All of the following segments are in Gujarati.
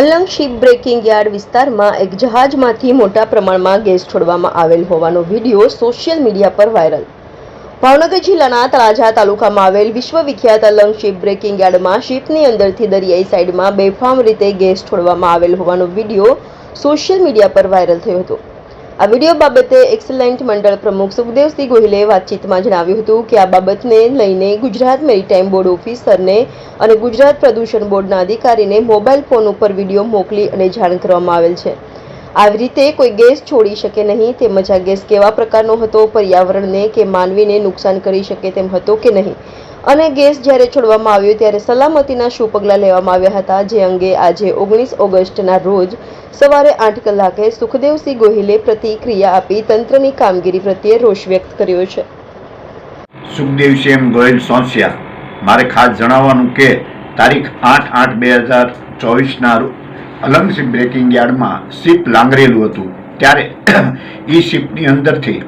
અલંગ શિપ બ્રેકિંગ યાર્ડ વિસ્તારમાં એક જહાજમાંથી મોટા પ્રમાણમાં ગેસ છોડવામાં આવેલ હોવાનો વીડિયો સોશિયલ મીડિયા પર વાયરલ. ભાવનગર જિલ્લાના તળાજા તાલુકામાં આવેલ વિશ્વવિખ્યાત અલંગ શિપ બ્રેકિંગ યાર્ડમાં શિપની અંદરથી દરિયાઈ સાઇડમાં બેફામ રીતે ગેસ છોડવામાં આવેલ હોવાનો વીડિયો સોશિયલ મીડિયા પર વાયરલ થયો હતો. આ વીડિયો બાબતે એક્સલેન્ટ મંડળ પ્રમુખ સુખદેવસિંહ ગોહિલે વાતચીતમાં જણાવ્યું હતું કે આ બાબતને લઈને ગુજરાત મેરીટાઈમ બોર્ડ ઓફિસરને અને ગુજરાત પ્રદૂષણ બોર્ડના અધિકારીને મોબાઈલ ફોન ઉપર વીડિયો મોકલી અને જાણ કરવામાં આવેલ છે. આવી રીતે કોઈ ગેસ છોડી શકે નહીં તેમજ આ ગેસ કેવા પ્રકારનો હતો, પર્યાવરણને કે માનવીને નુકસાન કરી શકે તેમ હતો કે નહીં? અને ગેસ જ્યારે છોડવામાં આવ્યો ત્યારે સલામતીના શું પગલાં લેવામાં આવ્યા હતા? જે અંગે આજે ઓગણીસ ઓગસ્ટના રોજ સવારે આઠ કલાકે સુખદેવસિંહ ગોહિલે પ્રતિક્રિયા આપી તંત્રની કામગીરી પ્રત્યે રોષ વ્યક્ત કર્યો છે. સુખદેવ એમ ગોયલ સોંસિયા. મારે ખાસ જણાવવાનું કે તારીખ આઠ આઠ બે હજાર ચોવીસના અલંગ શિપ બ્રેકિંગ યાર્ડમાં શિપ લાંગરેલું હતું. ત્યારે એ શિપની અંદરથી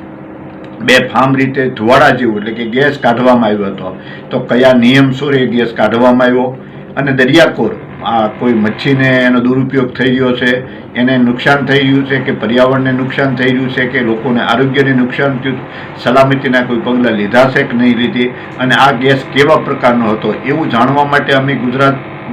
બે ફામ રીતે ધુવાડા જેવું, એટલે કે ગેસ કાઢવામાં આવ્યો હતો. તો કયા નિયમસર એ ગેસ કાઢવામાં આવ્યો? અને દરિયાકોર આ કોઈ મચ્છીને એનો દુરુપયોગ થઈ રહ્યો છે? એને નુકસાન થઈ રહ્યું છે કે પર્યાવરણને નુકસાન થઈ રહ્યું છે કે લોકોને આરોગ્યને નુકસાન થયું? સલામતીના કોઈ પગલાં લીધા છે કે નહીં લીધી? અને આ ગેસ કેવા પ્રકારનો હતો? એવું જાણવા માટે અમે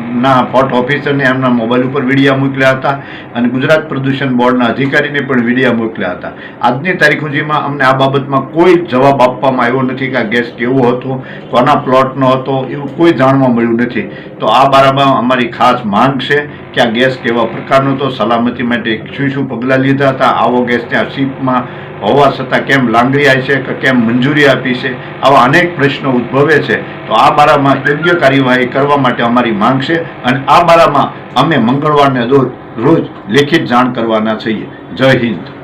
ગુજરાતના પોર્ટ ઓફિસરને એમના મોબાઈલ ઉપર વિડીયા મોકલ્યા હતા અને ગુજરાત પ્રદૂષણ બોર્ડના અધિકારીને પણ વિડીયા મોકલ્યા હતા. આજની તારીખ સુધીમાં અમને આ બાબતમાં કોઈ જવાબ આપવામાં આવ્યો નથી કે આ ગેસ કેવો હતો, કોના પ્લોટનો હતો, એવું કોઈ જાણવા મળ્યું નથી. તો આ બારામાં અમારી ખાસ માંગ છે કે આ ગેસ કેવા પ્રકારનો હતો, સલામતી માટે શું શું પગલાં લીધા હતા, આવો ગેસ ત્યાં શીપમાં હોવા છતાં કેમ લાંગરિયાય છે કે કેમ મંજૂરી આપી છે, આવા અનેક પ્રશ્નો ઉદ્ભવે છે. તો આ બારામાં યોગ્ય કાર્યવાહી કરવા માટે અમારી માંગ છે અને આ બારામાં અમે મંગળવારને રોજ રોજ લેખિત જાણ કરવાના છીએ. જય હિન્દ.